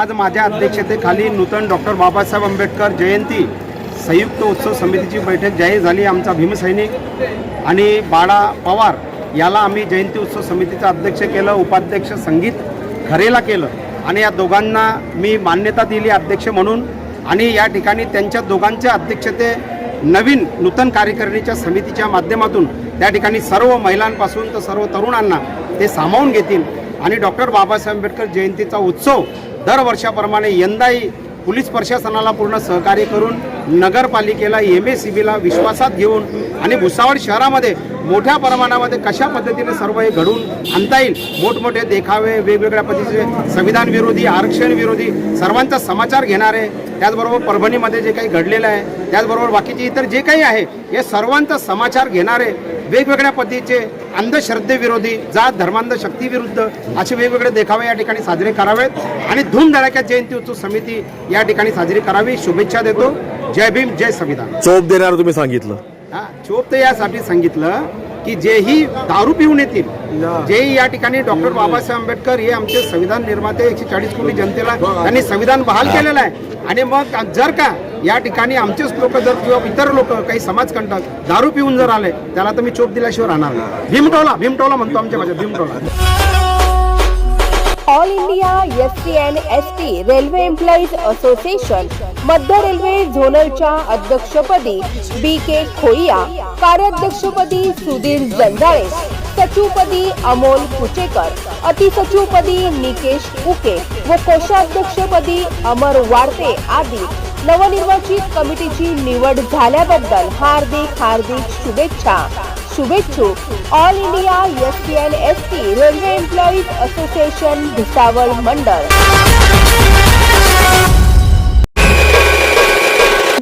आज माझ्या अध्यक्षतेखाली नूतन डॉक्टर बाबासाहेब आंबेडकर जयंती. संयुक्त उत्सव समितीची बैठक जाहीर झाली आमचा भीमसैनिक आणि बाळा पवार याला आम्ही जयंती उत्सव समितीचं अध्यक्ष केलं उपाध्यक्ष संगीत खरेला केलं आणि या दोघांना मी मान्यता दिली अध्यक्ष म्हणून आणि या ठिकाणी त्यांच्या दोघांच्या अध्यक्षते नवीन नूतन कार्यकारिणीच्या समितीच्या माध्यमातून त्या ठिकाणी सर्व महिलांपासून तर सर्व तरुणांना ते सामावून घेतील. आणि डॉक्टर बाबासाहेब आंबेडकर जयंतीचा उत्सव दरवर्षाप्रमाणे यंदाही पोलीस प्रशासनाला पूर्ण सहकार्य करून नगरपालिकेला एम एस सी बीला विश्वासात घेऊन आणि भुसावळ शहरामध्ये मोठ्या प्रमाणामध्ये कशा पद्धतीने सर्व हे घडून आणता येईल? मोठमोठे देखावे वेगवेगळ्या पद्धतीचे संविधान विरोधी आरक्षण विरोधी सर्वांचा समाचार घेणारे त्याचबरोबर परभणीमध्ये जे काही घडलेलं आहे त्याचबरोबर बाकीचे इतर जे काही आहे हे सर्वांचा समाचार घेणारे वेगवेगळ्या पद्धतीचे अंधश्रद्धेविरोधी जात धर्मांध शक्तीविरुद्ध असे वेगवेगळे देखावे या ठिकाणी साजरे करावेत. आणि धूमधडाक्यात जयंती उत्सव समिती या ठिकाणी साजरी करावी. शुभेच्छा देतो. जय भीम जय संविधान. चोप देणार तुम्ही सांगितलं. हा चोप तर यासाठी सांगितलं की जेही दारू पिऊन येतील जेही या ठिकाणी डॉक्टर बाबासाहेब आंबेडकर हे आमचे संविधान निर्माते एकशे चाळीस कोटी जनतेला त्यांनी संविधान बहाल केलेलं आहे. आणि मग जर का या ठिकाणी आमचेच लोक जर किंवा इतर लोक काही समाजकंटक दारू पिऊन जर आले त्याला तर मी चोप दिल्याशिवाय राहणार नाही. भीमटोला भीमटोला म्हणतो आमच्या भाषेत भीमटोला. All India S T and S T railway employees association मध्य रेल्वे झोनलच्या अध्यक्षपदी बी के खोईया कार्याध्यक्षपदी सुधीर जंजाळे सचिवपदी अमोल कुचेकर अतिसचिवपदी निकेश उके व कोषाध्यक्षपदी अमर वाडते आदी नवनिर्वाचित कमिटीची निवड झाल्याबद्दल हार्दिक हार्दिक शुभेच्छा. शुभेच्छुक all India S T N S T railway employees association Bhusawal मंडळ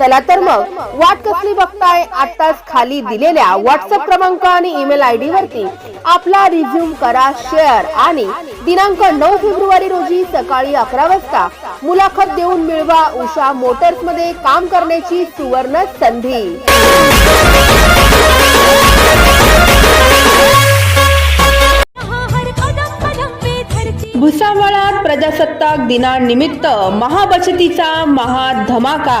चला तर मग. वाट कसली बघताय? आताच खाली दिलेल्या व्हॉट्सअप क्रमांक आणि ईमेल आय डी वरती आपला रिझ्यूम करा शेअर आणि दिनांक नऊ फेब्रुवारी रोजी सकाळी अकरा वाजता मुलाखत देऊन मिळवा उषा मोटर्समध्ये काम करण्याची सुवर्ण संधी. भुसावळात प्रजासत्ताक दिनानिमित्त महाबचतीचा महाधमाका.